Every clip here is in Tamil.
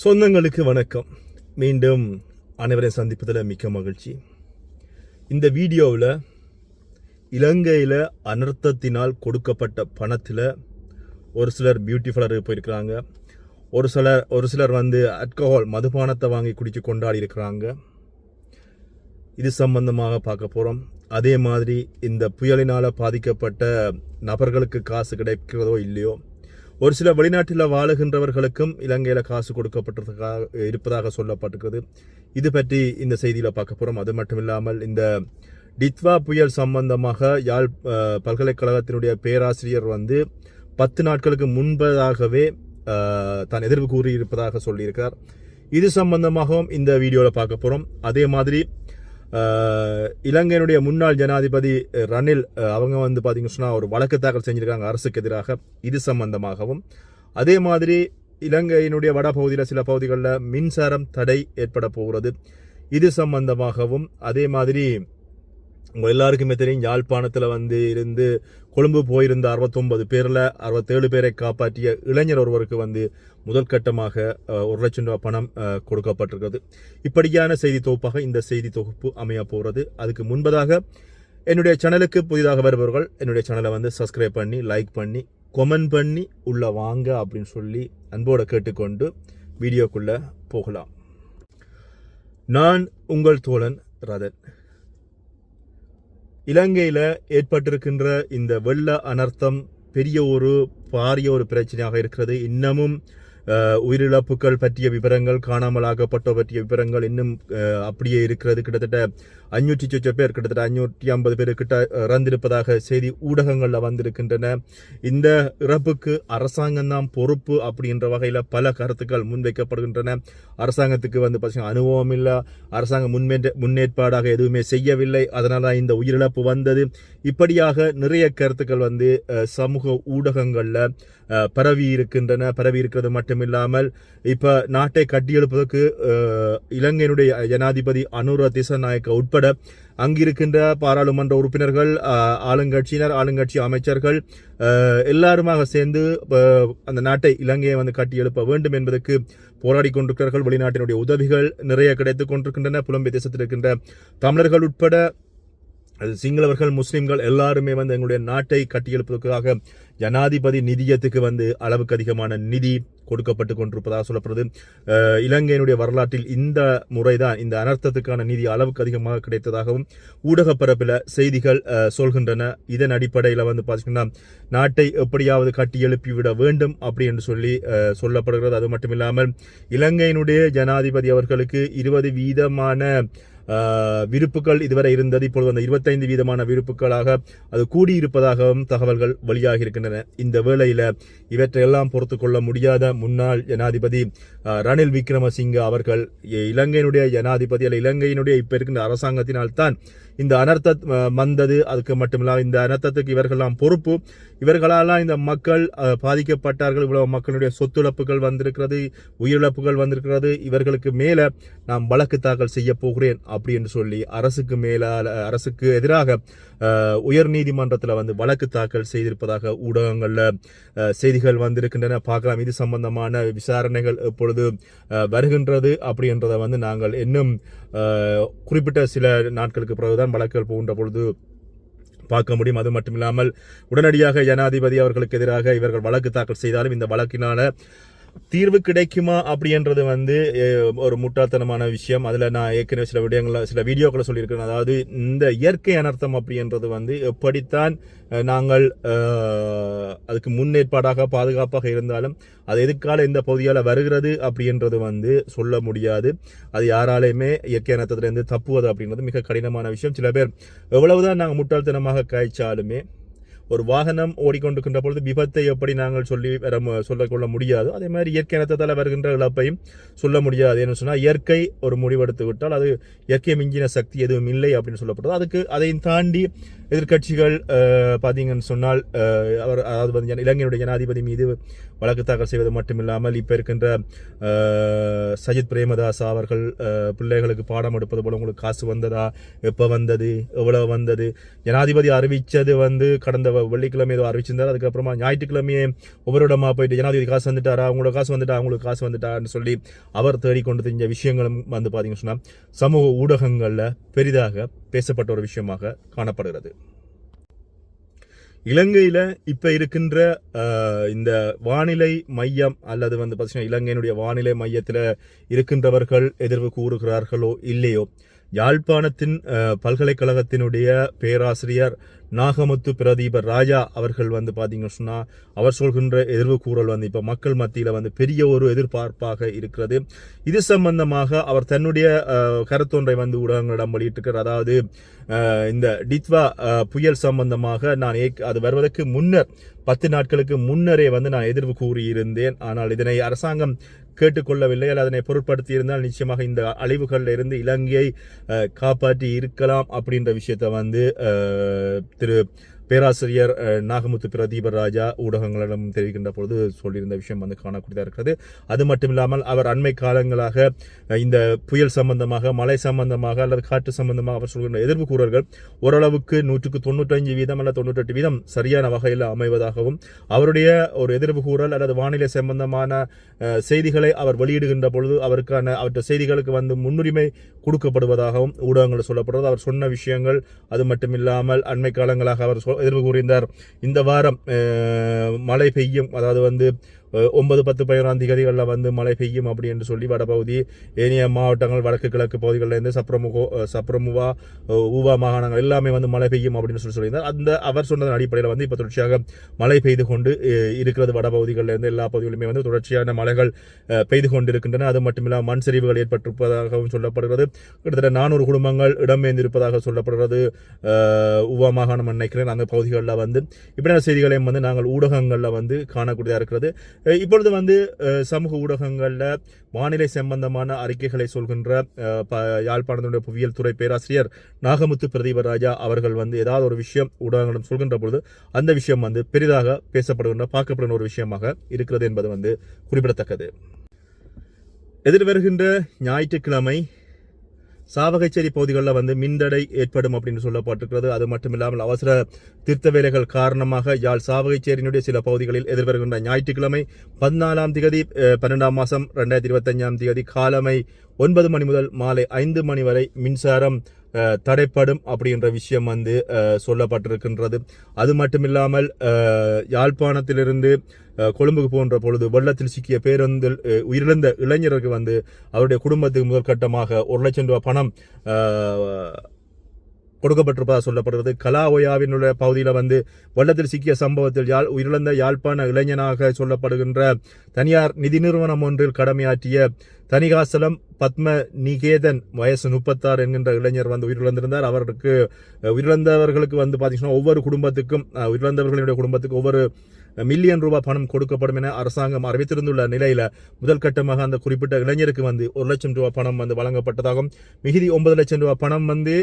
சொந்தங்களுக்கு வணக்கம். மீண்டும் அனைவரையும் சந்திப்பதில் மிக்க மகிழ்ச்சி. இந்த வீடியோவில் இலங்கையில் அனர்த்தத்தினால் கொடுக்கப்பட்ட பணத்தில் ஒரு சிலர் பியூட்டி பார்லருக்கு போயிருக்கிறாங்க. ஒரு சிலர் ஒரு சிலர் வந்து அல்கஹால் மதுபானத்தை வாங்கி குடித்து கொண்டாடி இருக்கிறாங்க. இது சம்பந்தமாக பார்க்க போகிறோம் அதே மாதிரி இந்த புயலினால் பாதிக்கப்பட்ட நபர்களுக்கு காசு கிடைக்கிறதோ இல்லையோ ஒரு சில வெளிநாட்டில் வாழுகின்றவர்களுக்கும் இலங்கையில் காசு கொடுக்கப்பட்டதுக்காக இருப்பதாக சொல்லப்பட்டிருக்கிறது இது பற்றி இந்த செய்தியில் பார்க்க போகிறோம் அது மட்டும் இல்லாமல் இந்த டித்வா புயல் சம்பந்தமாக யாழ் பல்கலைக்கழகத்தினுடைய பேராசிரியர் வந்து பத்து நாட்களுக்கு முன்பதாகவே தான் எதிர்ப்பு கூறியிருப்பதாக சொல்லியிருக்கிறார். இது சம்பந்தமாகவும் இந்த வீடியோவில் பார்க்க போகிறோம் அதே மாதிரி இலங்கையினுடைய முன்னாள் ஜனாதிபதி ரணில் அவங்க வந்து பார்த்தீங்கன்னு சொன்னால் ஒரு வழக்கு தாக்கல் செஞ்சுருக்காங்க அரசுக்கு எதிராக. இது சம்பந்தமாகவும். அதே மாதிரி இலங்கையினுடைய வடபகுதியில் சில பகுதிகளில் மின்சாரம் தடை ஏற்பட போகிறது. இது சம்பந்தமாகவும். அதே மாதிரி உங்கள் எல்லாருக்குமே தெரியும் யாழ்ப்பாணத்தில் வந்து இருந்து கொழும்பு போயிருந்த அறுபத்தொன்பது பேரில் அறுபத்தேழு பேரை காப்பாற்றிய இளைஞர் ஒருவருக்கு வந்து முதல் கட்டமாக ஒரு லட்சம் ரூபாய் பணம் கொடுக்கப்பட்டிருக்கிறது. இப்படியான செய்தி தொகுப்பாக இந்த செய்தி தொகுப்பு அமைய போகிறது. அதுக்கு முன்பதாக என்னுடைய சேனலுக்கு புதிதாக வருபவர்கள் என்னுடைய சேனலை வந்து சப்ஸ்கிரைப் பண்ணி லைக் பண்ணி கொமெண்ட் பண்ணி உள்ள வாங்க அப்படின்னு சொல்லி அன்போடு கேட்டுக்கொண்டு வீடியோக்குள்ளே போகலாம். நான் உங்கள் தோழன் ரதன். இலங்கையில் ஏற்பட்டிருக்கின்ற இந்த வெள்ள அனர்த்தம் பெரிய ஒரு பாரிய ஒரு பிரச்சனையாக இருக்கிறது. இன்னமும் உயிரிழப்புகள் பற்றிய விவரங்கள் காணாமலாகப்பட்ட பற்றிய விவரங்கள் இன்னும் அப்படியே இருக்கிறது. கிட்டத்தட்ட அஞ்சூற்றி சொச்ச பேர் கிட்டத்தட்ட அஞ்சூற்றி ஐம்பது பேர் கிட்ட இறந்திருப்பதாக செய்தி ஊடகங்களில் வந்திருக்கின்றன. இந்த இறப்புக்கு அரசாங்கம் தான் பொறுப்பு அப்படின்ற வகையில் பல கருத்துக்கள் முன்வைக்கப்படுகின்றன. அரசாங்கத்துக்கு வந்து பார்த்தீங்கன்னா அனுபவம் இல்லை. அரசாங்கம் முன்னேற்ற முன்னேற்பாடாக எதுவுமே செய்யவில்லை. அதனால் இந்த உயிரிழப்பு வந்தது. இப்படியாக நிறைய கருத்துக்கள் வந்து சமூக ஊடகங்களில் பரவி இருக்கின்றன பரவி இருக்கிறது மட்டும் மட்டுமில்லாமல் இப்போ நாட்டை கட்டியெழுப்பதற்கு இலங்கையினுடைய ஜனாதிபதி அனுர திசநாயக்க உட்பட அங்கிருக்கின்ற பாராளுமன்ற உறுப்பினர்கள் ஆளுங்கட்சியினர் ஆளுங்கட்சி அமைச்சர்கள் எல்லாருமாக சேர்ந்து அந்த நாட்டை இலங்கையை வந்து கட்டியெழுப்ப வேண்டும் என்பதற்கு போராடி கொண்டிருக்கிறார்கள். வெளிநாட்டினுடைய உதவிகள் நிறைய கிடைத்துக் கொண்டிருக்கின்றன. புலம்பெயர் தேசத்தில் இருக்கின்ற தமிழர்கள் உட்பட அது சிங்களவர்கள் முஸ்லிம்கள் எல்லாருமே வந்து எங்களுடைய நாட்டை கட்டியெழுப்பதற்காக ஜனாதிபதி நிதியத்துக்கு வந்து அளவுக்கு அதிகமான நிதி கொடுக்கப்பட்டு கொண்டிருப்பதாக சொல்லப்படுது. இலங்கையினுடைய வரலாற்றில் இந்த முறைதான் இந்த அனர்த்தத்துக்கான நிதி அளவுக்கு அதிகமாக கிடைத்ததாகவும் ஊடக பரப்பில் செய்திகள் சொல்கின்றன. இதன் அடிப்படையில் வந்து பார்த்தீங்கன்னா நாட்டை எப்படியாவது கட்டி எழுப்பிவிட வேண்டும் அப்படி என்று சொல்லி சொல்லப்படுகிறது. அது மட்டும் இல்லாமல் இலங்கையினுடைய ஜனாதிபதி அவர்களுக்கு இருபது வீதமான விருப்புகள் இதுவரை இருந்தது. இப்பொழுது அந்த இருபத்தைந்து வீதமான விருப்புகளாக அது கூடியிருப்பதாகவும் தகவல்கள் வெளியாக இருக்கின்றன இந்த வேளையில இவற்றையெல்லாம் பொறுத்து கொள்ள முடியாத முன்னாள் ஜனாதிபதி ரணில் விக்ரமசிங்க அவர்கள் இலங்கையினுடைய ஜனாதிபதி அல்ல இலங்கையினுடைய இப்ப இருக்கின்ற அரசாங்கத்தினால் தான் இந்த அனர்த்தம் வந்தது அதுக்கு மட்டுமில்லாமல் இந்த அனர்த்தத்துக்கு இவர்கள்லாம் பொறுப்பு. இவர்களாலாம் இந்த மக்கள் பாதிக்கப்பட்டார்கள். இவ்வளவு மக்களுடைய சொத்துழப்புகள் வந்திருக்கிறது உயிரிழப்புகள் வந்திருக்கிறது. இவர்களுக்கு மேலே நான் வழக்கு தாக்கல் செய்ய போகிறேன் அப்படி என்று சொல்லி அரசுக்கு மேலால் அரசுக்கு எதிராக உயர் நீதிமன்றத்தில் வந்து வழக்கு தாக்கல் செய்திருப்பதாக ஊடகங்களில் செய்திகள் வந்திருக்கின்றன. பார்க்கலாம். இது சம்பந்தமான விசாரணைகள் எப்பொழுது வருகின்றது அப்படின்றத வந்து நாங்கள் இன்னும் குறிப்பிட்ட சில நாட்களுக்கு பிறகுதான் வழக்குகள் போகின்ற பொழுது பார்க்க முடியும். அது மட்டுமில்லாமல் உடனடியாக ஜனாதிபதி அவர்களுக்கு எதிராக இவர்கள் வழக்கு தாக்கல் செய்தாலும் இந்த வழக்கினால தீர்வு கிடைக்குமா அப்படின்றது வந்து ஒரு முட்டாள்தனமான விஷயம். அதில் நான் ஏற்கனவே சில விடயங்கள சில வீடியோக்களை சொல்லியிருக்கேன் அதாவது இந்த இயற்கை அனர்த்தம் அப்படின்றது வந்து எப்படித்தான் நாங்கள் அதுக்கு முன்னேற்பாடாக பாதுகாப்பாக இருந்தாலும் அது எதுக்கால இந்த பகுதியால் வருகிறது அப்படின்றது வந்து சொல்ல முடியாது. அது யாராலையுமே இயற்கை அனர்த்தத்திலேருந்து தப்புவது அப்படின்றது மிக கடினமான விஷயம். சில பேர் எவ்வளவுதான் நாங்கள் முட்டாள்தனமாக காய்ச்சாலுமே ஒரு வாகனம் ஓடிக்கொண்டிருக்கின்ற பொழுது விபத்தை எப்படி நாங்கள் சொல்லி வர சொல்லிக்கொள்ள முடியாது அதே மாதிரி இயற்கை இனத்தால் வருகின்ற இழப்பையும் சொல்ல முடியாது என்ன சொன்னால் இயற்கை ஒரு முடிவெடுத்து விட்டால் அது இயற்கை மிஞ்சின சக்தி எதுவும் இல்லை அப்படின்னு சொல்லப்படுது. அதுக்கு அதையும் தாண்டி எதிர்க்கட்சிகள் பார்த்தீங்கன்னு சொன்னால் அவர் அதாவது வந்து இலங்கையினுடைய ஜனாதிபதி மீது வழக்கு தாக்கல் செய்வது மட்டுமில்லாமல் இப்போ இருக்கின்ற சஜித் பிரேமதாஸ் அவர்கள் பிள்ளைகளுக்கு பாடம் எடுப்பது போல உங்களுக்கு காசு வந்ததா? எப்போ வந்தது? எவ்வளவு வந்தது? ஜனாதிபதி அறிவித்தது வந்து கடந்த வெள்ளிக்கிழமை ஏதோ அறிவிச்சிருந்தார். அதுக்கப்புறமா ஞாயிற்றுக்கிழமையே ஒவ்வொரு இடமா போயிட்டு ஜனாதிபதி காசு வந்துட்டாரா? அவங்களோட காசு வந்துட்டா? அவங்களுக்கு காசு வந்துட்டான்னு சொல்லி அவர் தேடிக்கொண்டு தெரிஞ்ச விஷயங்களும் வந்து பார்த்தீங்கன்னு சொன்னால் சமூக ஊடகங்களில் பெரிதாக பேசப்பட்ட ஒரு விஷயமாக காணப்படுகிறது. இலங்கையில இப்ப இருக்கின்ற அஹ், இந்த வானிலை மையம் அல்லது வந்து பார்த்தீங்கன்னா இலங்கையினுடைய வானிலை மையத்தில் இருக்கின்றவர்கள் எதிர்வு கூறுகிறார்களோ இல்லையோ யாழ்ப்பாணத்தின் பல்கலைக்கழகத்தினுடைய பேராசிரியர் நாகமுத்து பிரதீபர் ராஜா அவர்கள் வந்து பார்த்தீங்கன்னு சொன்னா அவர் சொல்கின்ற எதிர்வு கூறல் வந்து இப்போ மக்கள் மத்தியில் வந்து பெரிய ஒரு எதிர்பார்ப்பாக இருக்கிறது. இது சம்பந்தமாக அவர் தன்னுடைய கருத்தொன்றை வந்து ஊடகங்களிடம் வெளியிட்டிருக்கிறார். அதாவது இந்த டித்வா புயல் சம்பந்தமாக நான் ஏக்- அது வருவதற்கு முன்னர் பத்து நாட்களுக்கு முன்னரே வந்து நான் எதிர்வு கூறியிருந்தேன். ஆனால் இதனை அரசாங்கம் கேட்டுக்கொள்ளவில்லை. அல்லது அதனை பொருட்படுத்தி இருந்தால் நிச்சயமாக இந்த அழிவுகளில் இருந்து இலங்கையை காப்பாற்றி இருக்கலாம் அப்படின்ற விஷயத்தை வந்து திரு பேராசிரியர் நாகமுத்து பிரதீப ராஜா ஊடகங்களிடம் தெரிவிக்கின்ற பொழுது சொல்லியிருந்த விஷயம் வந்து காணக்கூடியதாக இருக்கிறது. அது மட்டும் இல்லாமல் அவர் அண்மை காலங்களாக இந்த புயல் சம்பந்தமாக மழை சம்பந்தமாக அல்லது காற்று சம்பந்தமாக அவர் சொல்கின்ற எதிர்ப்பு கூறல்கள் ஓரளவுக்கு நூற்றுக்கு தொண்ணூற்றஞ்சு வீதம் அல்லது தொண்ணூற்றெட்டு வீதம் சரியான வகையில் அமைவதாகவும் அவருடைய ஒரு எதிர்ப்பு கூறல் அல்லது வானிலை சம்பந்தமான செய்திகளை அவர் வெளியிடுகின்ற பொழுது அவருக்கான அவற்றை செய்திகளுக்கு வந்து முன்னுரிமை கொடுக்கப்படுவதாகவும் ஊடகங்கள் சொல்லப்படுறது அவர் சொன்ன விஷயங்கள் அது மட்டும் இல்லாமல் அண்மை காலங்களாக அவர் சொல் எதிர்ப்பு கூறியிருந்தார். இந்த வாரம் மழை பெய்யும் அதாவது வந்து ஒன்பது பத்து பதினொன்றாம் திகதிகளில் வந்து மழை பெய்யும் அப்படி என்று சொல்லி வடபகுதி ஏனைய மாவட்டங்கள் வடக்கு கிழக்கு பகுதிகளில் இருந்து சப்ரமுகோ சப்ரமுவா ஊவா மாகாணங்கள் எல்லாமே வந்து மழை பெய்யும் அப்படின்னு சொல்லி சொல்லியிருந்தார். அந்த அவர் சொன்னதன் அடிப்படையில் வந்து இப்போ தொடர்ச்சியாக மழை பெய்து கொண்டு இருக்கிறது வடபகுதிகளில் இருந்து எல்லா பகுதிகளுமே வந்து தொடர்ச்சியான மழைகள் பெய்து கொண்டிருக்கின்றன. அது மட்டுமில்லாமல் மண் சரிவுகள் ஏற்பட்டிருப்பதாகவும் சொல்லப்படுகிறது. கிட்டத்தட்ட நானூறு குடும்பங்கள் இடம்பெயர்ந்திருப்பதாக சொல்லப்படுகிறது. உவா மாகாணம் நினைக்கிறேன். அந்த பகுதிகளில் வந்து இப்படியான செய்திகளையும் வந்து நாங்கள் ஊடகங்களில் வந்து காணக்கூடியதாக இருக்கிறது. இப்பொழுது வந்து சமூக ஊடகங்களில் வானிலை சம்பந்தமான அறிக்கைகளை சொல்கின்ற ப- யாழ்ப்பாணத்தினுடைய புவியியல் துறை பேராசிரியர் நாகமுத்து பிரதீபராஜா அவர்கள் வந்து ஏதாவது ஒரு விஷயம் ஊடகங்களிடம் சொல்கின்ற பொழுது அந்த விஷயம் வந்து பெரிதாக பேசப்படுகின்ற பார்க்கப்படுகின்ற ஒரு விஷயமாக இருக்கிறது என்பது வந்து குறிப்பிடத்தக்கது. எதிர்வருகின்ற ஞாயிற்றுக்கிழமை சாவகச்சேரி பகுதிகளில் வந்து மின்தடை ஏற்படும் அப்படின்னு சொல்லப்பட்டிருக்கிறது. அது மட்டும் இல்லாமல் அவசர திருத்த வேலைகள் காரணமாக யாழ் சாவகச்சேரியினுடைய சில பகுதிகளில் எதிர்வருகின்ற ஞாயிற்றுக்கிழமை பதினாலாம் திகதி பன்னெண்டாம் மாதம் ரெண்டாயிரத்தி இருபத்தஞ்சாம் திகதி காலமை ஒன்பது மணி முதல் மாலை ஐந்து மணி வரை மின்சாரம் தடைப்படும் அப்படின்ற விஷயம் வந்து சொல்லப்பட்டிருக்கின்றது. அது மட்டுமில்லாமல் யாழ்ப்பாணத்திலிருந்து கொழும்புக்கு போன்ற பொழுது வெள்ளத்தில் சிக்கிய பேருந்தில் உயிரிழந்த இளைஞருக்கு வந்து அவருடைய குடும்பத்துக்கு முதற்கட்டமாக ஒரு லட்சம் ரூபாய் பணம் கொடுக்கப்பட்டிருப்பதாக சொல்லப்படுகிறது. கலா உள்ள பகுதியில் வந்து வெள்ளத்தில் சிக்கிய சம்பவத்தில் யாழ் உயிரிழந்த யாழ்ப்பாண இளைஞனாக சொல்லப்படுகின்ற தனியார் நிதி நிறுவனம் ஒன்றில் கடமையாற்றிய தனிகாசலம் பத்ம நிகேதன் வயசு முப்பத்தாறு என்கின்ற இளைஞர் வந்து உயிரிழந்திருந்தார். அவருக்கு உயிரிழந்தவர்களுக்கு வந்து பார்த்தீங்கன்னா ஒவ்வொரு குடும்பத்துக்கும் உயிரிழந்தவர்களுடைய குடும்பத்துக்கு ஒவ்வொரு மில்லியன் ரூபாய் பணம் கொடுக்கப்படும் என அரசாங்கம் அறிவித்திருந்துள்ள நிலையில முதல் கட்டமாக அந்த குறிப்பிட்ட இளைஞருக்கு வந்து ஒரு லட்சம் ரூபாய் பணம் வந்து வழங்கப்பட்டதாகவும் மிகுதி ஒன்பது லட்சம் ரூபாய் பணம் வந்து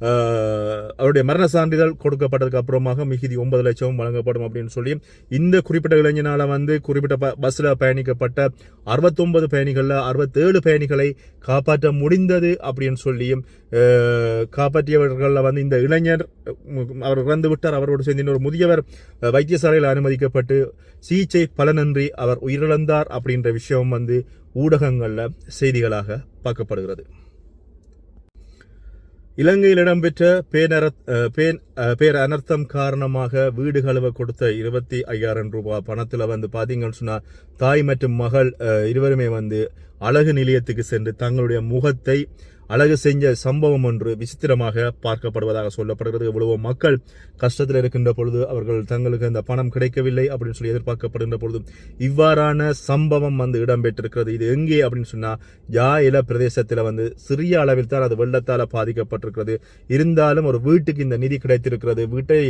அவருடைய மரண சான்றிதழ் கொடுக்கப்பட்டதுக்கு அப்புறமாக மிகுதி ஒன்பது லட்சம் வழங்கப்படும் அப்படின்னு சொல்லி இந்த குறிப்பிட்ட இளைஞனால வந்து குறிப்பிட்ட ப- பஸ்ல பயணிக்கப்பட்ட அறுபத்தொன்பது பயணிகள்ல அறுபத்தேழு பயணிகளை காப்பாற்ற முடிந்தது அப்படின்னு சொல்லியும் காப்பாற்றியவர்களில் வந்து இந்த இளைஞர் அவர் இறந்து விட்டார். அவரோடு சேர்ந்து இன்னொரு முதியவர் வைத்தியசாலையில் அனுமதிக்கப்பட்டு சிகிச்சை பலனின்றி அவர் உயிரிழந்தார் அப்படின்ற விஷயம் வந்து ஊடகங்களில் செய்திகளாக பார்க்கப்படுகிறது. இலங்கையில் இடம்பெற்ற பேனர பேன் பேர் அனர்த்தம் காரணமாக வீடு கழுவ கொடுத்த இருபத்தி ஐயாயிரம் ரூபாய் பணத்தில் வந்து பார்த்தீங்கன்னு சொன்னால் தாய் மற்றும் மகள் இருவருமே வந்து அழகு நிலையத்துக்கு சென்று தங்களுடைய முகத்தை அழகு செஞ்ச சம்பவம் ஒன்று விசித்திரமாக பார்க்கப்படுவதாக சொல்லப்படுகிறது. எவ்வளவோ மக்கள் கஷ்டத்தில் இருக்கின்ற பொழுது அவர்கள் தங்களுக்கு அந்த பணம் கிடைக்கவில்லை அப்படின்னு சொல்லி எதிர்பார்க்கப்படுகின்ற பொழுது இவ்வாறான சம்பவம் வந்து இடம்பெற்றிருக்கிறது. இது எங்கே அப்படின்னு சொன்னால் யா பிரதேசத்தில் வந்து சிறிய அளவில் தான் அது வெள்ளத்தால் பாதிக்கப்பட்டிருக்கிறது. இருந்தாலும் ஒரு வீட்டுக்கு இந்த நிதி கிடைத்திருக்கிறது. வீட்டை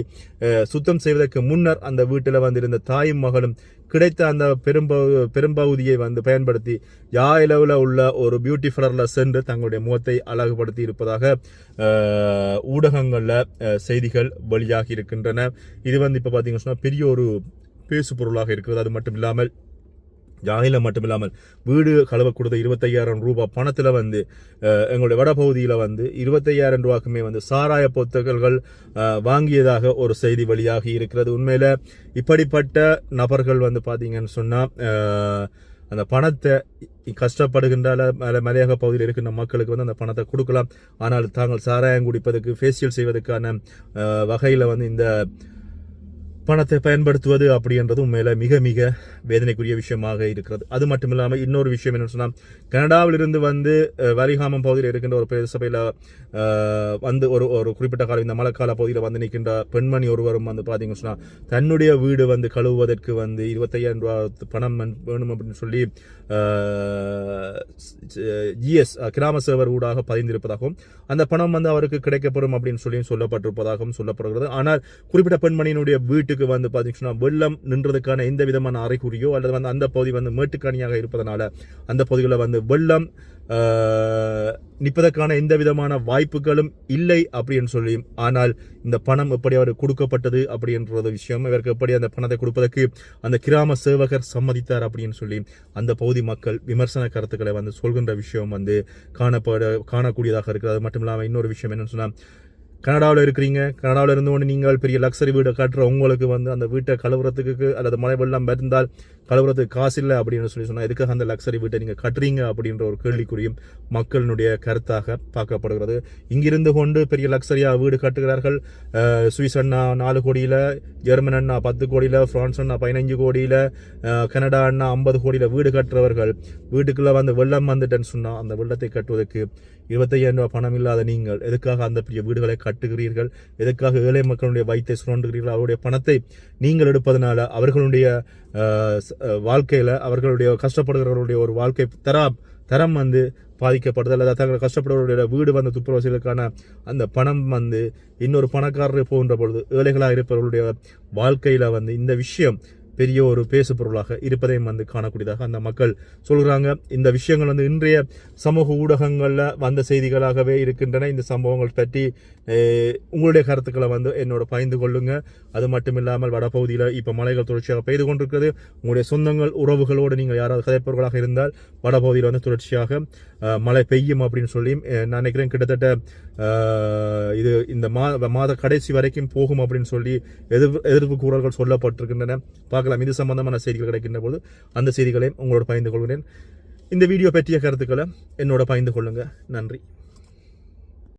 சுத்தம் செய்வதற்கு முன்னர் அந்த வீட்டில் வந்திருந்த தாயும் மகளும் கிடைத்த அந்த பெரும்பகு பெரும்பகுதியை வந்து பயன்படுத்தி யா இலவில் உள்ள ஒரு பியூட்டி பார்லரில் சென்று தங்களுடைய முகத்தை அழகுபடுத்தி இருப்பதாக ஊடகங்களில் செய்திகள் வெளியாகி இருக்கின்றன. இது வந்து இப்போ பார்த்தீங்கன்னு சொன்னால் பெரிய ஒரு பேசு பொருளாக இருக்கிறது. அது மட்டும் இல்லாமல் ஜாகில மட்டுமில்லாமல் வீடு கழுவ கொடுத்த இருபத்தையாயிரம் ரூபாய் பணத்தில் வந்து எங்களுடைய வடபகுதியில் வந்து இருபத்தையாயிரம் ரூபாய்க்குமே வந்து சாராய பொத்தல்கள் வாங்கியதாக ஒரு செய்தி வெளியாகி இருக்கிறது. உண்மையில் இப்படிப்பட்ட நபர்கள் வந்து பார்த்தீங்கன்னு சொன்னால் அந்த பணத்தை கஷ்டப்படுகின்ற மல- மலையக பகுதியில் இருக்கின்ற மக்களுக்கு வந்து அந்த பணத்தை கொடுக்கலாம். ஆனால் தாங்கள் சாராயம் குடிப்பதற்கு ஃபேஷியல் செய்வதற்கான வகையில் வந்து இந்த பணத்தை பயன்படுத்துவது அப்படின்றது உண்மையில் மிக மிக வேதனைக்குரிய விஷயமாக இருக்கிறது. அது மட்டும் இல்லாமல் இன்னொரு விஷயம் என்னன்னு சொன்னால் கனடாவிலிருந்து வந்து வரிகாமம் பகுதியில் இருக்கின்ற ஒரு பிரதேச சபையில் வந்து ஒரு ஒரு குறிப்பிட்ட காலம் இந்த மழைக்கால பகுதியில் வந்து நிற்கின்ற பெண்மணி ஒருவரும் வந்து பார்த்தீங்கன்னு சொன்னால் தன்னுடைய வீடு வந்து கழுவுவதற்கு வந்து இருபத்தையாயிரம் ரூபா பணம் வேணும் அப்படின்னு சொல்லி ஜிஎஸ் கிராம சேவர் ஊடாக பதிந்திருப்பதாகவும் அந்த பணம் வந்து அவருக்கு கிடைக்கப்படும் அப்படின்னு சொல்லி சொல்லப்பட்டிருப்பதாகவும் சொல்லப்படுகிறது. ஆனால் குறிப்பிட்ட பெண்மணியினுடைய வீட்டுக்கு வந்து பார்த்தீங்கன்னா வெள்ளம் நின்றதுக்கான எந்த விதமான அறிகுறியோ அல்லது வந்து அந்த பகுதி வந்து மேட்டுக்கணியாக இருப்பதனால அந்த பகுதிகளில் வந்து வெள்ளம் நிற்பதற்கான எந்த விதமான வாய்ப்புகளும் இல்லை அப்படின்னு சொல்லி. ஆனால் இந்த பணம் எப்படி அவர் கொடுக்கப்பட்டது அப்படின்றது விஷயம் இவருக்கு எப்படி அந்த பணத்தை கொடுப்பதற்கு அந்த கிராம சேவகர் சம்மதித்தார் அப்படின்னு சொல்லி அந்த பகுதி மக்கள் விமர்சன கருத்துக்களை வந்து சொல்கின்ற விஷயம் வந்து காணப்பட காணக்கூடியதாக இருக்கிறது. அது மட்டும் இல்லாமல் இன்னொரு விஷயம் என்னன்னு சொன்னால் கனடாவில் இருக்கிறீங்க கனடாவில் இருந்து கொண்டு நீங்கள் பெரிய லக்ஸரி வீடை கட்டுற உங்களுக்கு வந்து அந்த வீட்டை கழுவுறதுக்கு அல்லது மழை வெள்ளம் இருந்தால் கழுவுறதுக்கு காசு இல்லை அப்படின்னு சொல்லி சொன்னால் எதுக்காக அந்த லக்ஸரி வீட்டை நீங்கள் கட்டுறீங்க அப்படின்ற ஒரு கேள்விக்குறியும் மக்களினுடைய கருத்தாக பார்க்கப்படுகிறது. இங்கிருந்து கொண்டு பெரிய லக்ஸரியாக வீடு கட்டுகிறார்கள். சுவிசன்னா நாலு கோடியில் ஜெர்மன் அண்ணா பத்து கோடியில் ஃப்ரான்ஸ் அண்ணா பதினஞ்சு கோடியில் கனடா அண்ணா ஐம்பது கோடியில் வீடு கட்டுறவர்கள். வீட்டுக்குள்ளே வந்து வெள்ளம் வந்துட்டேன்னு சொன்னால் அந்த வெள்ளத்தை கட்டுவதற்கு இருபத்தையாயிரம் ரூபாய் பணம் இல்லாத நீங்கள் எதுக்காக அந்த பெரிய வீடுகளை கட்டுகிறீர்கள்? எதுக்காக ஏழை மக்களுடைய வயிற்றை சுரண்டுகிறீர்கள்? அவருடைய பணத்தை நீங்கள் எடுப்பதனால அவர்களுடைய வாழ்க்கையில் அவர்களுடைய கஷ்டப்படுகிறவர்களுடைய ஒரு வாழ்க்கை தரம் தரம் வந்து பாதிக்கப்படுது அல்லது தங்களை கஷ்டப்படுறவருடைய வீடு வந்து துப்புரவாசிகளுக்கான அந்த பணம் வந்து இன்னொரு பணக்காரர் போகின்ற பொழுது ஏழைகளாக இருப்பவர்களுடைய வாழ்க்கையில் வந்து இந்த விஷயம் பெரிய ஒரு பேசு பொருளாக இருப்பதையும் வந்து காணக்கூடியதாக அந்த மக்கள் சொல்கிறாங்க இந்த விஷயங்கள் வந்து இன்றைய சமூக ஊடகங்களில் வந்த செய்திகளாகவே இருக்கின்றன. இந்த சம்பவங்கள் பற்றி உங்களுடைய கருத்துக்களை வந்து என்னோட பகிர்ந்து கொள்ளுங்க. அது மட்டும் இல்லாமல் வடபகுதியில் இப்போ மலைகள் தொடர்ச்சியாக பெய்து கொண்டிருக்கிறது. உங்களுடைய சொந்தங்கள் உறவுகளோடு நீங்கள் யாராவது கதைப்பவர்களாக இருந்தால் வடபகுதியில் வந்து தொடர்ச்சியாக மழை பெய்யும் அப்படின்னு சொல்லி நான் நினைக்கிறேன் கிட்டத்தட்ட இது இந்த மா மாத கடைசி வரைக்கும் போகும் அப்படின்னு சொல்லி எதிர்ப்பு எதிர்ப்பு கூறல்கள் சொல்லப்பட்டிருக்கின்றன. பார்க்கலாம். இது சம்பந்தமான செய்திகள் கிடைக்கின்ற போது அந்த செய்திகளையும் உங்களோட பகிர்ந்து கொள்கிறேன். இந்த வீடியோ பற்றிய கருத்துக்களை என்னோட பகிர்ந்து கொள்ளுங்கள் நன்றி.